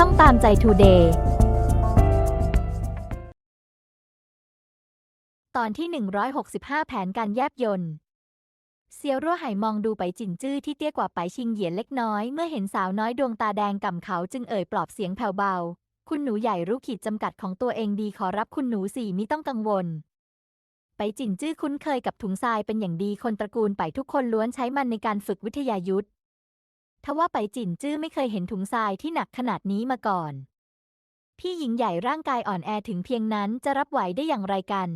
ช่องตามใจทูเดย์ตอนที่ 165 แผนการแยบยนต์เซียวรั่วไหมองดูไปจินจื้อที่เตี้ยกว่าไปชิงเหยียนเล็กน้อย เมื่อเห็นสาวน้อยดวงตาแดงก่ำเขาจึงเอ่ยปลอบเสียงแผ่วเบา คุณหนูใหญ่รู้ขีดจำกัดของตัวเองดีขอรับคุณหนูสี่มิต้องกังวล ไปจินจื้อคุ้นเคยกับถุงทรายเป็นอย่างดีคนตระกูลไปทุกคนล้วนใช้มันในการฝึกวิทยายุทธ ทว่าไปจินจื้อไม่เคยเห็นถุงทรายที่หนักขนาดนี้มาก่อน พี่หญิงใหญ่ร่างกายอ่อนแอถึงเพียงนั้นจะรับไหวได้อย่างไรกัน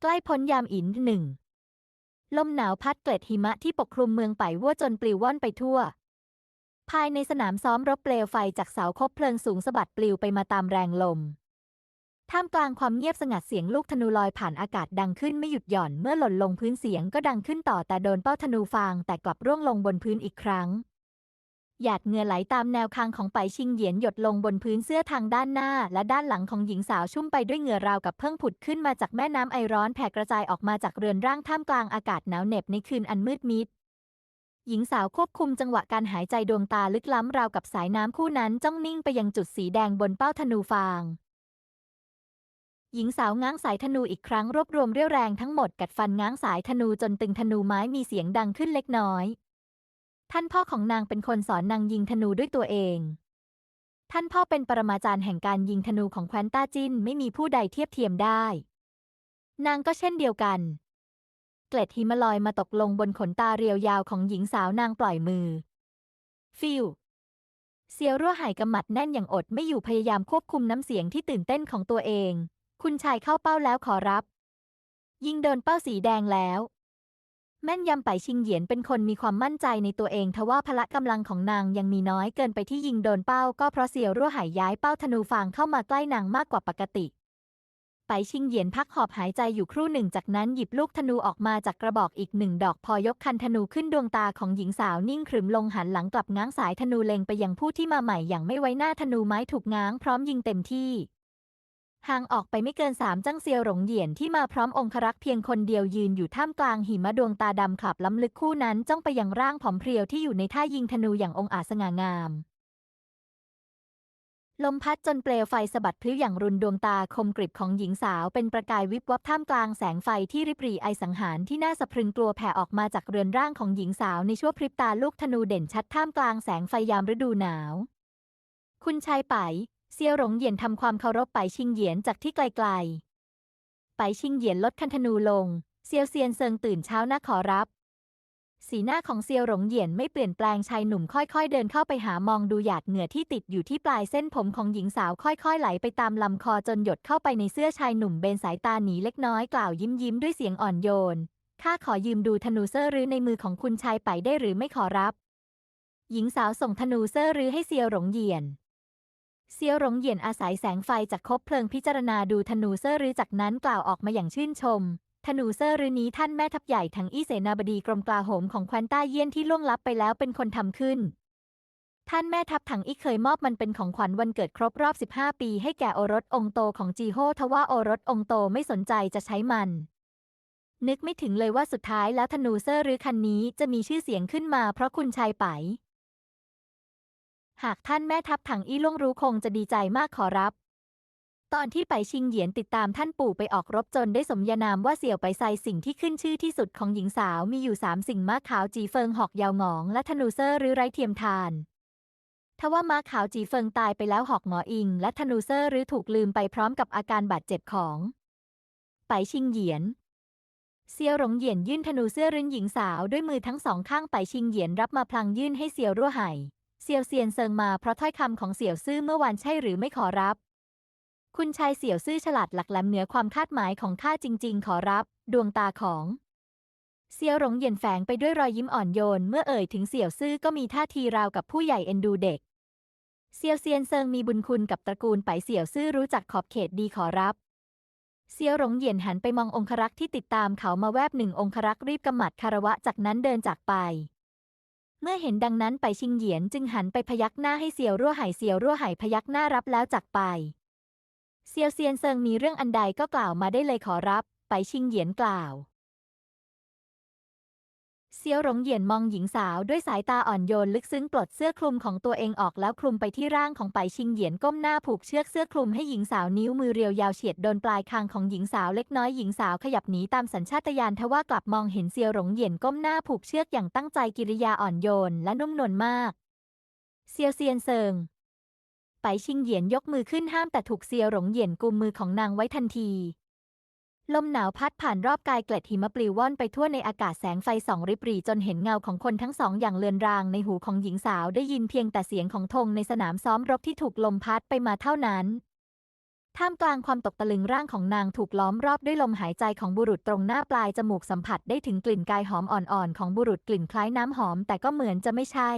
ใกล้พ้นยามอินหนึ่ง ลมหนาวพัดเกล็ดหิมะที่ปกคลุมเมืองไปวัวจนปลิวว่อนไปทั่ว ภายในสนามซ้อมรบเปลวไฟจากเสาคบเพลิงสูงสะบัดปลิวไปมาตามแรงลมท่ามกลางความเงียบสงัดเสียงลูกธนูลอยผ่านอากาศดังขึ้นไม่หยุดหย่อนเมื่อหล่นลงพื้นเสียงก็ดังขึ้นต่อแต่โดนเป้าธนูฟางแต่กลับร่วงลงบนพื้นอีกครั้ง หยาดเหงื่อไหลตามแนวคางของไปชิงเหยียนหยดลงบนพื้นเสื้อทางด้านหน้า และด้านหลังของหญิงสาวชุ่มไปด้วยเหงื่อราวกับเพิ่งผุดขึ้นมาจากแม่น้ำไอร้อนแผ่กระจายออกมาจากเรือนร่างท่ามกลางอากาศหนาวเหน็บในคืนอันมืดมิด หญิงสาวควบคุมจังหวะการหายใจดวงตาลึกล้ำราวกับสายน้ำคู่นั้นจ้องนิ่งไปยังจุดสีแดงบนเป้าธนูฟางหญิงสาวง้างสายธนูอีกครั้งรวบรวมเรี่ยวแรงทั้งหมดกัดฟันง้างสายธนูจนตึงธนูไม้มีเสียงดังขึ้นเล็กน้อย ท่านพ่อของนางเป็นคนสอนนางยิงธนูด้วยตัวเอง ท่านพ่อเป็นปรมาจารย์แห่งการยิงธนูของแคว้นต้าจินไม่มีผู้ใดเทียบเทียมได้ นางก็เช่นเดียวกัน เกล็ดหิมะลอยมาตกลงบนขนตาเรียวยาวของหญิงสาวนางปล่อยมือ ฟิวเซียวรั่วหายกำมัดแน่นอย่างอดไม่อยู่พยายามควบคุมน้ำเสียงที่ตื่นเต้นของตัวเอง คุณชายเข้าเป้าแล้วขอรับ ยิงโดนเป้าสีแดงแล้ว แม่นยำไปชิงเหยียนเป็นคนมีความมั่นใจในตัวเองทว่าพละกำลังของนางยังมีน้อยเกินไปที่ยิงโดนเป้าก็เพราะเซียวรั่วหายย้ายเป้าธนูฟางเข้ามาใกล้นางมากกว่าปกติ ไปชิงเหยียนพักหอบหายใจอยู่ครู่หนึ่งจากนั้นหยิบลูกธนูออกมาจากกระบอกอีกหนึ่งดอกพอยกคันธนูขึ้นดวงตาของหญิงสาวนิ่งขรึมลงหันหลังกลับง้างสายธนูเล็งไปยังผู้ที่มาใหม่อย่างไม่ไว้หน้าธนูไม้ถูกง้างพร้อมยิงเต็มที่ ห่างออกไปไม่เกินสามจังเซียวหลงเหยียนที่มาพร้อมองครักษ์เพียงคนเดียวยืนอยู่ท่ามกลางหิมะดวงตาดำขลับล้ำลึกคู่นั้นจ้องไปยังร่างผอมเพรียวที่อยู่ในท่ายิงธนูอย่างองอาจสง่างาม ลมพัดจนเปลวไฟสะบัดพลิ้วอย่างรุนดวงตาคมกริบของหญิงสาวเป็นประกายวิบวับท่ามกลางแสงไฟที่ริบหรี่ไอสังหารที่น่าสะพรึงกลัวแผ่ออกมาจากเรือนร่างของหญิงสาวในชั่วพริบตาลูกธนูเด่นชัดท่ามกลางแสงไฟยามฤดูหนาวคุณชายไป เซียวหลงเหยียนทำความเคารพไปชิงเหยียนจากที่ไกลๆ ไปชิงเหยียนลดคันธนูลง เซียวเซียนเซิงตื่นเช้านะขอรับ สีหน้าของเซียวหลงเหยียนไม่เปลี่ยนแปลงชายหนุ่มค่อยๆ เดินเข้าไปหามองดูหยาดเหงื่อที่ติดอยู่ที่ปลายเส้นผมของหญิงสาวค่อยๆ ไหลไปตามลำคอจนหยดเข้าไปในเสื้อชายหนุ่มเบนสายตาหนีเล็กน้อยกล่าวยิ้มยิ้มด้วยเสียงอ่อนโยน ข้าขอยืมดูธนูเซอร์รือในมือของคุณชายไปได้หรือไม่ขอรับ หญิงสาวส่งธนูเซอร์รือให้เซียวหลงเหยียน เซียวหลงเหยียนอาศัยแสงไฟจากคบเพลิงพิจารณาดูธนูเซอร์รือจากนั้นกล่าวออกมาอย่างชื่นชม ธนูเซอร์รือนี้ท่านแม่ทัพใหญ่ทั้งอี้เสนาบดีกรมกลาโหมของแคว้นต้าเยี่ยนที่ล่วงลับไปแล้วเป็นคนทำขึ้น ท่านแม่ทัพถังอี้เคยมอบมันเป็นของขวัญวันเกิดครบรอบ 15 ปีให้แก่โอรสองโตของจีโฮทว่าโอรสองโตไม่สนใจจะใช้มัน นึกไม่ถึงเลยว่าสุดท้ายแล้วธนูเซอร์รือคันนี้จะมีชื่อเสียงขึ้นมาเพราะคุณชายไป หากท่านแม่ทัพถังอี้ล่วงรู้คงจะดีใจมากขอรับ ตอนที่ไปชิงเหยียนติดตามท่านปู่ไปออกรบจนได้สมญานามว่าเสี่ยวไปไซสิ่งที่ขึ้นชื่อที่สุดของหญิงสาวมีอยู่สามสิ่งม้าขาวจีเฟิงหอกยาวหงองและธนูเซอร์หรือไร้เทียมทานทว่าม้าขาวจีเฟิงตายไปแล้วหอกหงออิง และธนูเซอร์หรือถูกลืมไปพร้อมกับอาการบาดเจ็บของ ไปชิงเหยียนเซียวหลงเหยียนยื่นธนูเสื้อรื้นหญิงสาวด้วยมือทั้งสองข้างไปชิงเหยียนรับมาพลางยื่นให้เซียวรั่วไห่ เซียวเซียนเซิงมาเพราะถ้อยคำของเสี่ยวซื่อเมื่อวานใช่หรือไม่ขอรับ คุณชายเสี่ยวซื่อฉลาดหลักแหลมเหนือความคาดหมายของข้าจริง ๆ ขอรับ ดวงตาของเซียวหลงเยียนแฝงไปด้วยรอยยิ้มอ่อนโยน เมื่อเอ่ยถึงเสี่ยวซื่อก็มีท่าทีราวกับผู้ใหญ่เอ็นดูเด็กเซียวเซียนเซิงมีบุญคุณกับตระกูลไปเสี่ยวซื่อรู้จักขอบเขตดีขอรับเซียวหลงเยียนหันไปมององครักษ์ที่ติดตามเขามาแวบหนึ่งองครักษ์รีบกำหมัดคารวะจากนั้นเดินจากไป มื่อเห็นดังนั้นไปชิงเหยียนจึงหันไปพยักหน้าให้เสี่ยวรั่วไหเสี่ยวรั่วไหพยักหน้ารับแล้วจากไป เซียวเซียนเซิงมีเรื่องอันใดก็กล่าวมาได้เลยขอรับ ไปชิงเหยียนกล่าว ซียวหลงเหยียนมองหญิงสาวด้วยสายตาอ่อนโยนลึกซึ้งปลดเสื้อคลุมของตัวเองออกแล้วคลุมไปที่ร่างของไปชิงเหยียนก้มหน้าผูกเชือกเสื้อคลุมให้หญิงสาวนิ้วมือเรียวยาวเฉียดโดนปลายคางของหญิงสาวเล็กน้อยหญิงสาวขยับหนีตามสัญชาตญาณทว่ากลับมองเห็นเซียวหลงเหยียนก้มหน้าผูกเชือกอย่างตั้งใจกิริยาอ่อนโยนและนุ่มนวลมาก เซียวเซียนเซิงไปชิงเหยียนยกมือขึ้นห้ามแต่ถูกเซียวหลงเหยียนกุมมือของนางไว้ทันที ลมหนาวพัดผ่านรอบกายเกล็ดหิมะปลิวว่อนไปทั่วในอากาศแสงไฟสองริบหรี่จนเห็นเงาของคนทั้งสองอย่างเลือนรางในหูของหญิงสาวได้ยินเพียงแต่เสียงของธงในสนามซ้อมรบที่ถูกลมพัดไปมาเท่านั้น ท่ามกลางความตกตะลึงร่างของนางถูกล้อมรอบด้วยลมหายใจของบุรุษตรงหน้าปลายจมูกสัมผัสได้ถึงกลิ่นกายหอมอ่อนๆของบุรุษกลิ่นคล้ายน้ำหอมแต่ก็เหมือนจะไม่ใช่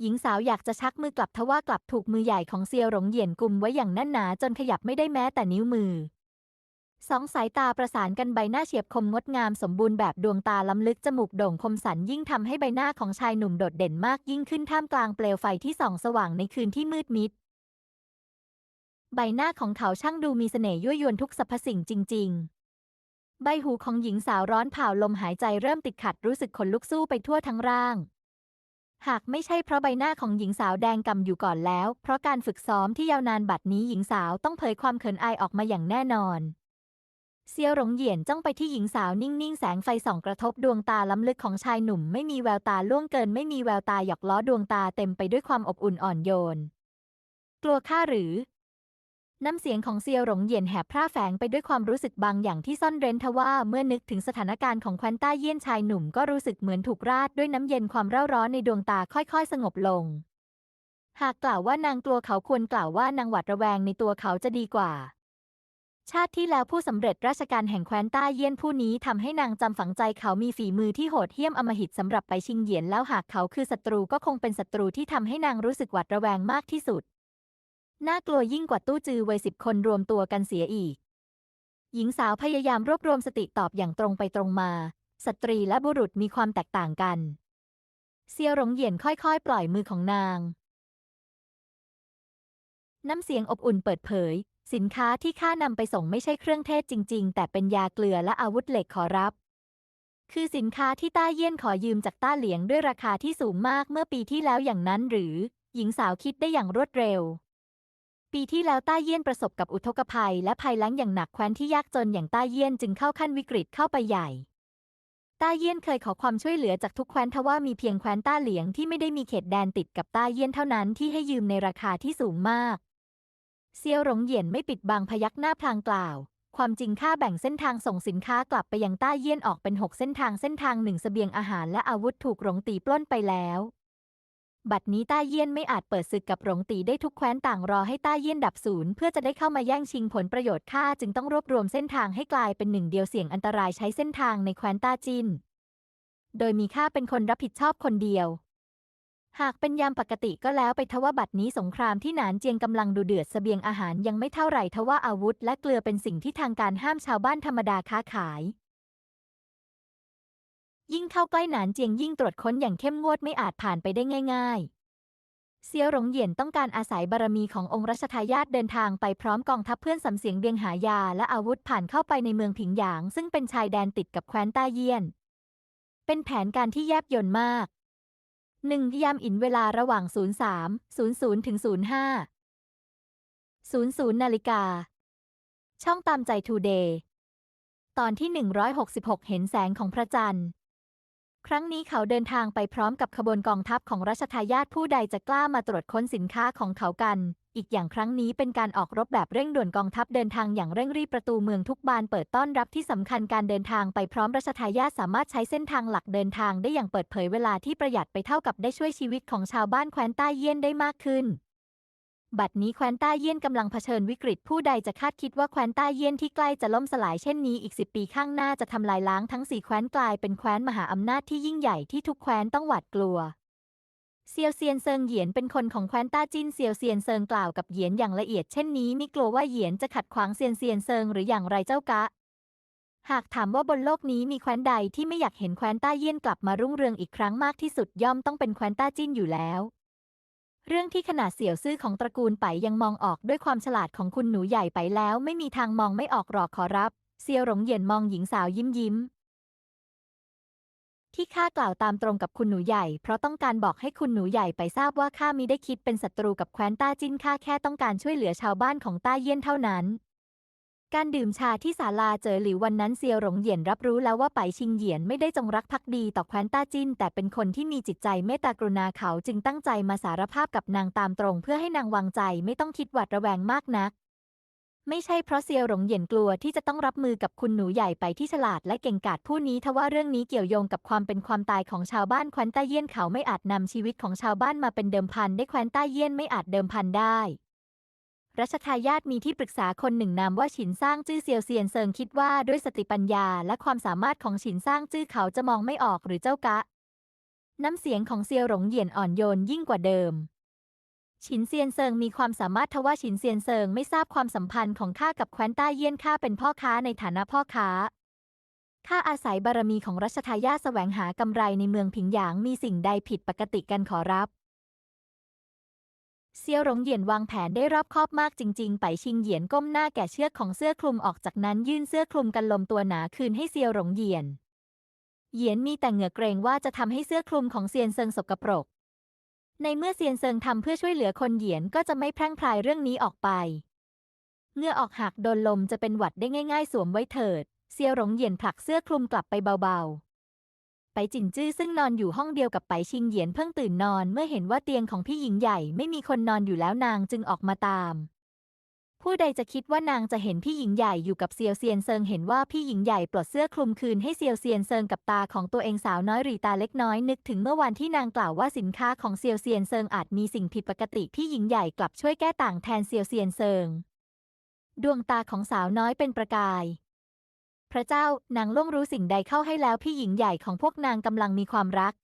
หญิงสาวอยากจะชักมือกลับทว่ากลับถูกมือใหญ่ของเซียวหลงเหยียนกุมไว้อย่างแน่นหนาจนขยับไม่ได้แม้แต่นิ้วมือ สองสายตาประสานกันใบหน้าเฉียบคมงดงามสมบูรณ์แบบดวงตาล้ำลึกจมูกโด่งคมสันยิ่งทำให้ใบหน้าของชายหนุ่มโดดเด่นมากยิ่งขึ้นท่ามกลางเปลวไฟที่ส่องสว่างในคืนที่มืดมิด ใบหน้าของเขาช่างดูมีเสน่ห์ยั่วยวนทุกสรรพสิ่งจริง ๆ ใบหูของหญิงสาวร้อนเผาลมหายใจเริ่มติดขัดรู้สึกขนลุกสู้ไปทั่วทั้งร่าง หากไม่ใช่เพราะใบหน้าของหญิงสาวแดงกำอยู่ก่อนแล้ว เพราะการฝึกซ้อมที่ยาวนานบัดนี้หญิงสาวต้องเผยความเขินอายออกมาอย่างแน่นอน เซียวหลงเหยียนจ้องไปที่หญิงสาวนิ่งๆ แสงไฟส่องกระทบดวงตาล้ำลึกของชายหนุ่ม ไม่มีแววตาล่วงเกิน ไม่มีแววตาหยอกล้อดวงตาเต็มไปด้วยความอบอุ่นอ่อนโยน กลัวข้าหรือ น้ำเสียงของเซียวหลงเหยียนแหบพร่าแฝงไปด้วยความรู้สึกบางอย่างที่ซ่อนเร้นทว่าเมื่อนึกถึงสถานการณ์ของคว้นต้าเยี่ยนชายหนุ่มก็รู้สึกเหมือนถูกราดด้วยน้ำเย็นความเร่าร้อนในดวงตาค่อยๆ สงบลง หากกล่าวว่านางกลัวเขาควรกล่าวว่านางหวาดระแวงในตัวเขาจะดีกว่า ชาติที่แล้วผู้สำเร็จราชการแห่งแคว้นต้าเยี่ยนผู้นี้ทำให้นางจำฝังใจเขามีฝีมือที่โหดเหี้ยมอมหิตสำหรับไปชิงเหยียนแล้วหากเขาคือศัตรูก็คงเป็นศัตรูที่ทำให้นางรู้สึกหวาดระแวงมากที่สุด น่ากลัวยิ่งกว่าตู้จือวัยสิบคนรวมตัวกันเสียอีก หญิงสาวพยายามรวบรวมสติตอบอย่างตรงไปตรงมา สตรีและบุรุษมีความแตกต่างกัน เซียวหลงเหยียนค่อยๆ ปล่อยมือของนาง น้ำเสียงอบอุ่นเปิดเผย สินค้าที่ข้านำไปส่งไม่ใช่เครื่องเทศจริง ๆ แต่เป็นยาเกลือและอาวุธเหล็กขอรับ คือสินค้าที่ต้าเยี่ยนขอยืมจากต้าเหลียงด้วยราคาที่สูงมากเมื่อปีที่แล้วอย่างนั้นหรือ หญิงสาวคิดได้อย่างรวดเร็ว ปีที่แล้วต้าเยี่ยนประสบกับอุทกภัย และภัยแล้งอย่างหนักแคว้นที่ยากจนอย่างต้าเยี่ยนจึงเข้าขั้นวิกฤตเข้าไปใหญ่ต้าเยี่ยนเคยขอความช่วยเหลือจากทุกแคว้นทว่ามีเพียงแคว้นต้าเหลียงที่ไม่ได้มีเขตแดนติดกับต้าเยี่ยนเท่านั้นที่ให้ยืมในราคาที่สูงมาก เซียวหลงเหยียนไม่ปิดบังพยักหน้าพลางกล่าว ความจริงค่าแบ่งเส้นทางส่งสินค้ากลับไปยังต้าเยี่ยนออกเป็นหกเส้นทางเส้นทางหนึ่งเสบียงอาหารและอาวุธถูกหลงตีปล้นไปแล้ว บัดนี้ต้าเยี่ยนไม่อาจเปิดศึกกับหลงตีได้ทุกแคว้นต่างรอให้ต้าเยี่ยนดับศูนย์เพื่อจะได้เข้ามาแย่งชิงผลประโยชน์ข้าจึงต้องรวบรวมเส้นทางให้กลายเป็นหนึ่งเดียวเสี่ยงอันตรายใช้เส้นทางในแคว้นต้าจินโดยมีข้าเป็นคนรับผิดชอบคนเดียว หากเป็นยามปกติก็แล้วไปทว่าบัดนี้สงครามที่หนานเจียงกำลังดูเดือดเสบียงอาหารยังไม่เท่าไหร่ทว่าอาวุธ และเกลือเป็นสิ่งที่ทางการห้ามชาวบ้านธรรมดาค้าขาย ยิ่งเข้าใกล้หนานเจียงยิ่งตรวจค้นอย่างเข้มงวดไม่อาจผ่านไปได้ง่าย ๆ เซียวหลงเหยียนต้องการอาศัยบารมีขององค์รัชทายาทเดินทางไปพร้อมกองทัพเพื่อนสำเสียงเบียงหายาและอาวุธผ่านเข้าไปในเมืองผิงหยาง ซึ่งเป็นชายแดนติดกับแคว้นต้าเยี่ยน เป็นแผนการที่แยบยลมาก หนึ่งยามอินเวลาระหว่าง 03 00ถึง05 00 นาฬิกา ช่องตามใจทูเดย์ ตอนที่ 166 เห็นแสงของพระจันทร์ ครั้งนี้เขาเดินทางไปพร้อมกับขบวนกองทัพของรัชทายาทผู้ใดจะกล้ามาตรวจค้นสินค้าของเขากัน อีกอย่างครั้งนี้เป็นการออกรบแบบเร่งด่วนกองทัพเดินทางอย่างเร่งรีบประตูเมืองทุกบานเปิดต้อนรับที่สำคัญการเดินทางไปพร้อมรัชทายาทสามารถใช้เส้นทางหลักเดินทางได้อย่างเปิดเผยเวลาที่ประหยัดไปเท่ากับได้ช่วยชีวิตของชาวบ้านแคว้นต้เยี่ยนได้มากขึ้น บัดนี้แคว้นต้าเยี่ยนกำลังเผชิญวิกฤตผู้ใดจะคาดคิดว่าแคว้นต้าเยี่ยนที่ใกล้จะล่มสลายเช่นนี้อีกสิปีข้างหน้าจะทำลายล้างทั้งสี่แคว้นกลายเป็นแคว้นมหาอำนาจที่ยิ่งใหญ่ที่ทุกแคว้นต้องหวาดกลัว เซียวเซียนเซิงเหยียนเป็นคนของแคว้นต้าจินเซียวเซียนเซิงกล่าวกับเหยียนอย่างละเอียดเช่นนี้ม่กลัวว่าเหยียนจะขัดขวางเซียนเซียนเซิงหรืออย่างไรเจ้ากะ หากถามว่าบนโลกนี้มีแคว้นใดที่ไม่อยากเห็นแคว้นต้าเยี่ยนกลับมารุ่งเรืองอีกครั้งมากที่สุดย่อมต้องเป็นแคว้นต้าจินอยู่แล้ว เรื่องที่ขนาดเสี่ยวซื่อของตระกูลไปยังมองออกด้วยความฉลาดของคุณหนูใหญ่ไปแล้ว ไม่มีทางมองไม่ออกหรอกขอรับ เซียวหลงเหยียนมองหญิงสาวยิ้มยิ้ม ที่ข้ากล่าวตามตรงกับคุณหนูใหญ่ เพราะต้องการบอกให้คุณหนูใหญ่ไปทราบว่าข้ามิได้คิดเป็นศัตรูกับแคว้นต้าจิ้นข้าแค่ต้องการช่วยเหลือชาวบ้านของต้าเยี่ยนเท่านั้น การดื่มชาที่ศาลาเจอหลิววันนั้นเซียวหลงเหยียนรับรู้แล้วว่าไปชิงเหยียนไม่ได้จงรักภักดีต่อแคว้นต้าจิ้น แต่เป็นคนที่มีจิตใจเมตตากรุณาเขาจึงตั้งใจมาสารภาพกับนางตามตรง เพื่อให้นางวางใจไม่ต้องคิดหวาดระแวงมากนัก ไม่ใช่เพราะเซียวหลงเหยียนกลัวที่จะต้องรับมือกับคุณหนูใหญ่ไปที่ฉลาดและเก่งกาจผู้นี้ทว่าเรื่องนี้เกี่ยวโยงกับความเป็นความตายของชาวบ้านแคว้นต้าเยี่ยนเขาไม่อาจนำชีวิตของชาวบ้านมาเป็นเดิมพันได้แคว้นต้าเยี่ยนไม่อาจเดิมพันได้ รัชทายาทมีที่ปรึกษาคนหนึ่งนามว่าฉินสร้างจื้อเซียวเซียนเซิงคิดว่าด้วยสติปัญญาและความสามารถของฉินสร้างจื้อเขาจะมองไม่ออกหรือเจ้ากะ น้ำเสียงของเซียวหลงเหยียนอ่อนโยนยิ่งกว่าเดิม ฉินเซียนเซิงมีความสามารถทว่าฉินเซียนเซิงไม่ทราบความสัมพันธ์ของข้ากับแคว้นต้าเยี่ยนข้าเป็นพ่อค้าในฐานะพ่อค้าข้าอาศัยบารมีของรัชทายาทแสวงหากำไรในเมืองผิงหยางมีสิ่งใดผิดปกติกันขอรับ เซียวหลงเหยียนวางแผนได้รอบคอบมากจริง ๆ ไปชิงเหยียนก้มหน้าแกะเชือกของเสื้อคลุมออกจากนั้นยื่นเสื้อคลุมกันลมตัวหนาคืนให้เซียวหลงเหยียน เหยียนมีแต่เหงื่อเกรงว่าจะทำให้เสื้อคลุมของเซียนเซิงสกปรก ในเมื่อเซียนเซิงทำเพื่อช่วยเหลือคนเหยียนก็จะไม่แพร่งพรายเรื่องนี้ออกไปเหงื่อออกหักโดนลมจะเป็นหวัดได้ง่าย ๆ สวมไว้เถิด เซียวหลงเหยียนผลักเสื้อคลุมกลับไปเบาๆ ไปจินจื้อซึ่งนอนอยู่ห้องเดียวกับไปชิงเหยียนเพิ่งตื่นนอนเมื่อเห็นว่าเตียงของพี่หญิงใหญ่ไม่มีคนนอนอยู่แล้วนางจึงออกมาตาม ผู้ใดจะคิดว่านางจะเห็นพี่หญิงใหญ่อยู่กับเซียวเซียนเซิงเห็นว่าพี่หญิงใหญ่ปลดเสื้อคลุมคืนให้เซียวเซียนเซิงกับตาของตัวเองสาวน้อยรีตาเล็กน้อยนึกถึงเมื่อวันที่นางกล่าวว่าสินค้าของเซียวเซียนเซิงอาจมีสิ่งผิดปกติพี่หญิงใหญ่กลับช่วยแก้ต่างแทนเซียวเซียนเซิงดวงตาของสาวน้อยเป็นประกาย พระเจ้านางล่วงรู้สิ่งใดเข้าให้แล้วพี่หญิงใหญ่ของพวกนางกำลังมีความรัก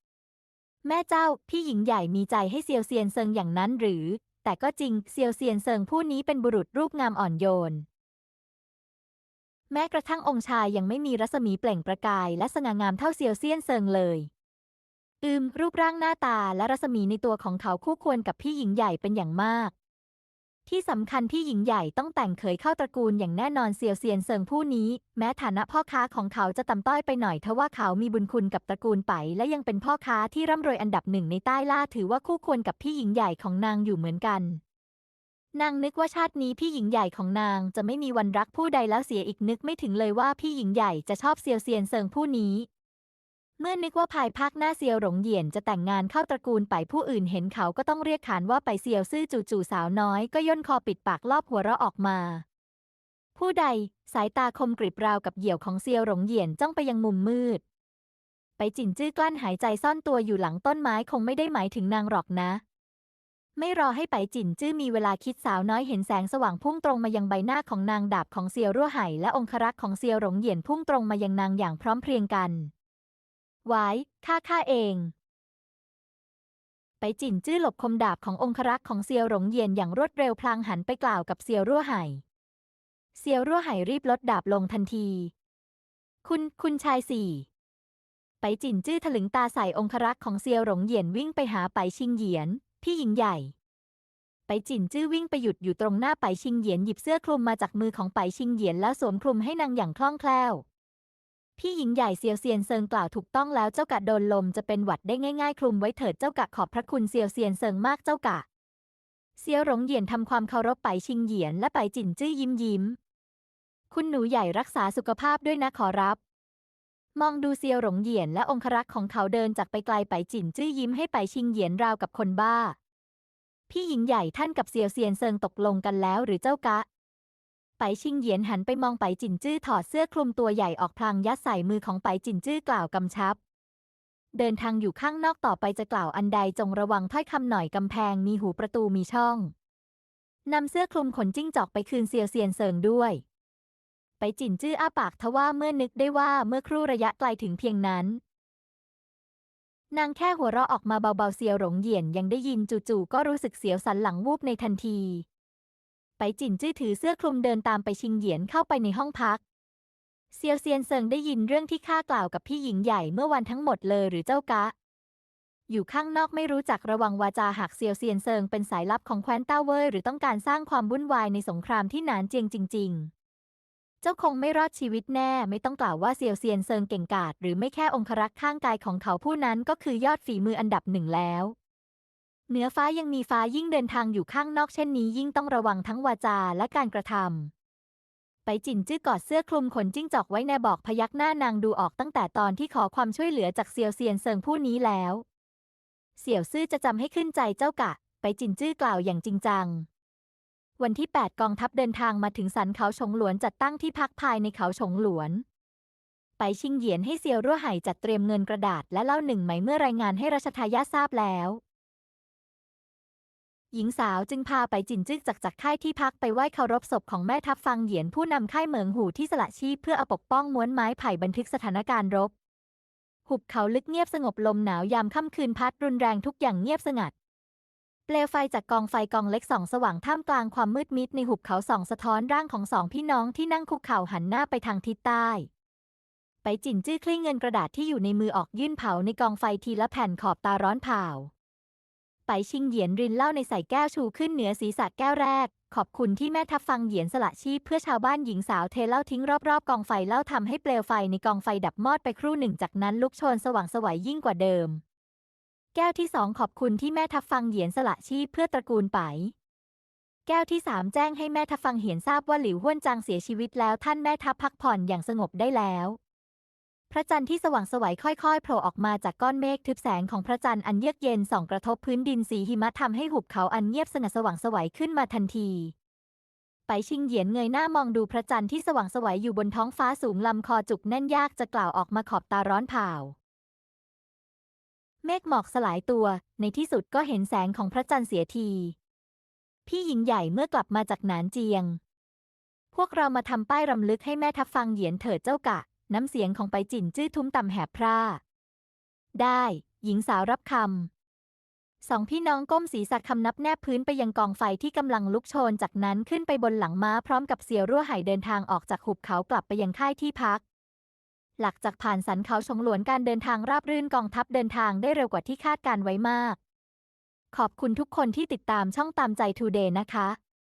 แม่เจ้าพี่หญิงใหญ่มีใจให้เซียวเซียนเซิงอย่างนั้นหรือ แต่ก็จริงเซียวเซียนเซิงผู้นี้เป็นบุรุษรูปงามอ่อนโยน แม้กระทั่งองค์ชายยังไม่มีรัศมีเปล่งประกายและสง่างามเท่าเซียวเซียนเซิงเลย อืม รูปร่างหน้าตาและรัศมีในตัวของเขาคู่ควรกับพี่หญิงใหญ่เป็นอย่างมาก ที่สำคัญพี่หญิงใหญ่ต้องแต่งเขยเข้าตระกูลอย่างแน่นอนเซียวเซียนเซิงผู้นี้ แม้ฐานะพ่อค้าของเขาจะต่ำต้อยไปหน่อยทว่าเขามีบุญคุณกับตระกูลไป และยังเป็นพ่อค้าที่ร่ำรวยอันดับหนึ่งในใต้ล่าถือว่าคู่ควรกับพี่หญิงใหญ่ของนางอยู่เหมือนกัน นางนึกว่าชาตินี้พี่หญิงใหญ่ของนางจะไม่มีวันรักผู้ใดแล้วเสียอีกนึกไม่ถึงเลยว่าพี่หญิงใหญ่จะชอบเซียวเซียนเซิงผู้นี้ เมื่อนึกว่าภายภาคหน้าเซียวหลงเหยียนจะแต่งงานเข้าตระกูลไปผู้อื่นเห็นเขาก็ต้องเรียกขานว่าไปเซียวซื่อจู่ๆสาวน้อยก็ย่นคอปิดปากลอบหัวเราะออกมา ผู้ใดสายตาคมกริบราวกับเหยี่ยวของเซียวหลงเหยียนจ้องไปยังมุมมืด ไปจินจื้อกลั้นหายใจซ่อนตัวอยู่หลังต้นไม้คงไม่ได้หมายถึงนางหรอกนะ ไม่รอให้ไปจินจื้อมีเวลาคิดสาวน้อยเห็นแสงสว่างพุ่งตรงมายังใบหน้าของนางดาบของเซียวรั่วไห่และองครักษ์ของเซียวหลงเหยียนพุ่งตรงมายังนางอย่างพร้อมเพรียงกัน ไว้ข้าข้าเอง ไปจินจื้อหลบคมดาบขององครักษ์ของเซียวหลงเยียนอย่างรวดเร็วพลางหันไปกล่าวกับเซียวรั่วไห่เซียวรั่วไห่รีบลดดาบลงทันที คุณคุณชายสี่ ไปจินจื้อถลึงตาใส่องครักษ์ของเซียวหลงเยียนวิ่งไปหาไปชิงเหยียน พี่หญิงใหญ่ ไปจินจื้อวิ่งไปหยุดอยู่ตรงหน้าไปชิงเหยียนหยิบเสื้อคลุมมาจากมือของไปชิงเหยียนแล้วสวมคลุมให้นางอย่างคล่องแคล่ว พี่หญิงใหญ่เซียวเซียนเซิงกล่าวถูกต้องแล้วเจ้ากะโดนลมจะเป็นหวัดได้ง่ายๆ คลุมไว้เถิดเจ้ากะขอบพระคุณเซียวเซียนเซิงมากเจ้ากะ เซียวหลงเหยียนทำความเคารพไปชิงเหยียนและไปจินจื้อยิ้มยิ้ม คุณหนูใหญ่รักษาสุขภาพด้วยนะขอรับ มองดูเซียวหลงเหยียนและองครักษ์ของเขาเดินจากไปไกลไปจินจื้อยิ้มให้ไปชิงเหยียนราวกับคนบ้า พี่หญิงใหญ่ท่านกับเซียวเซียนเซิงตกลงกันแล้วหรือเจ้ากะ ไปชิงเหยียนหันไปมองไปจินจื้อถอดเสื้อคลุมตัวใหญ่ออกพลางยัดใส่มือของไปจินจื้อกล่าวกำชับ เดินทางอยู่ข้างนอกต่อไปจะกล่าวอันใดจงระวังถ้อยคำหน่อยกำแพงมีหูประตูมีช่องนำเสื้อคลุมขนจิ้งจอกไปคืนเซียวเซียนเซิงด้วย ไปจินจื้ออ้าปากทว่าเมื่อนึกได้ว่าเมื่อครู่ระยะไกลถึงเพียงนั้นนางแค่หัวเราะออกมาเบาๆเซียวหลงเหยียนยังได้ยินจู่ๆก็รู้สึกเสียวสันหลังวูบในทันที ไปจินจื้อถือเสื้อคลุมเดินตามไปชิงเหยียนเข้าไปในห้องพัก เซียวเซียนเซิงได้ยินเรื่องที่ข้ากล่าวกับพี่หญิงใหญ่เมื่อวันทั้งหมดเลยหรือเจ้ากะ อยู่ข้างนอกไม่รู้จักระวังวาจาหากเซียวเซียนเซิงเป็นสายลับของแคว้นต้าเว่ยหรือต้องการสร้างความวุ่นวายในสงครามที่หนานเจียงจริงๆเจ้าคงไม่รอดชีวิตแน่ ไม่ต้องกล่าวว่าเซียวเซียนเซิงเก่งกาจหรือไม่แค่องครักษ์ข้างกายของเขาผู้นั้นก็คือยอดฝีมืออันดับหนึ่งแล้ว เหนือฟ้ายังมีฟ้ายิ่งเดินทางอยู่ข้างนอกเช่นนี้ยิ่งต้องระวังทั้งวาจาและการกระทำ ไปจินจื้อกอดเสื้อคลุมขนจิ้งจอกไว้ในบอกพยักหน้านางดูออกตั้งแต่ตอนที่ขอความช่วยเหลือจากเซียวเซียนเซิงผู้นี้แล้ว เสี่ยวซื่อจะจำให้ขึ้นใจเจ้ากะ ไปจินจื้อกล่าวอย่างจริงจัง วันที่ 8 กองทัพเดินทางมาถึงสันเขาฉงหลวนจัดตั้งที่พักภายในเขาฉงหลวนไปชิงเหยียนให้เซียวรั่วไห่จัดเตรียมเงินกระดาษและเล่าหนึ่งไหมเมื่อรายงานให้รัชทายาททราบแล้ว หญิงสาวจึงพาไปจินจึกจากจากค่ายที่พักไปไหว้เคารพศพของแม่ทัพฟังเหยียนผู้นำค่ายเหมิงหูที่สละชีพเพื่อเอาปกป้องม้วนไม้ไผ่บันทึกสถานการณ์รบ หุบเขาลึกเงียบสงบลมหนาวยามค่ำคืนพัดรุนแรงทุกอย่างเงียบสงัด เปลวไฟจากกองไฟกองเล็กส่องสว่างท่ามกลางความมืดมิดในหุบเขาส่องสะท้อนร่างของสองพี่น้องที่นั่งคุกเข่าหันหน้าไปทางทิศใต้ไปจินจื้อคลี่เงินกระดาษที่อยู่ในมือออกยื่นเผาในกองไฟทีละแผ่นขอบตาร้อนเผา ไปชิงเหยียนรินเหล้าในใส่แก้วชูขึ้นเหนือศีรษะแก้วแรก ขอบคุณที่แม่ทัพฟังเหยียนสละชีพเพื่อชาวบ้านหญิงสาวเทเหล้าทิ้งรอบๆ กองไฟเหล้าทำให้เปลวไฟในกองไฟดับมอดไปครู่หนึ่งจากนั้นลุกโชนสว่างสวัยยิ่งกว่าเดิม แก้วที่สองขอบคุณที่แม่ทัพฟังเหยียนสละชีพเพื่อตระกูลไปแก้วที่สามแจ้งให้แม่ทัพฟังเหียนทราบว่าหลิวห้วนจางเสียชีวิตแล้วท่านแม่ทัพพักผ่อนอย่างสงบได้แล้ว พระจันทร์ที่สว่างสวัยค่อยๆโผล่ออกมาจากก้อนเมฆทึบแสงของพระจันทร์อันเยือกเย็นส่องกระทบพื้นดินสีหิมะทำให้หุบเขาอันเงียบสงัดสว่างสวัยขึ้นมาทันที ไปชิงเหยียนเงยหน้ามองดูพระจันทร์ที่สว่างสวัยอยู่บนท้องฟ้าสูงลำคอจุกแน่นยากจะกล่าวออกมาขอบตาร้อนเผาเมฆหมอกสลายตัว ในที่สุดก็เห็นแสงของพระจันทร์เสียที พี่หญิงใหญ่เมื่อกลับมาจากหนานเจียง พวกเรามาทำป้ายรำลึกให้แม่ทัพฟังเหยียนเถิดเจ้ากะ น้ำเสียงของไปจินจื้อทุ้มต่ำแหบพร่า ได้ หญิงสาวรับคำสองพี่น้องก้มศีรษะคำนับแนบพื้นไปยังกองไฟที่กำลังลุกโชน จากนั้นขึ้นไปบนหลังม้าพร้อมกับเสียวรั่วไห่เดินทางออกจากหุบเขากลับไปยังค่ายที่พัก หลักจากผ่านสันเขาชงหลวนการเดินทางราบรื่นกองทัพเดินทางได้เร็วกว่าที่คาดการไว้มาก ขอบคุณทุกคนที่ติดตามช่องตามใจทูเดย์นะคะ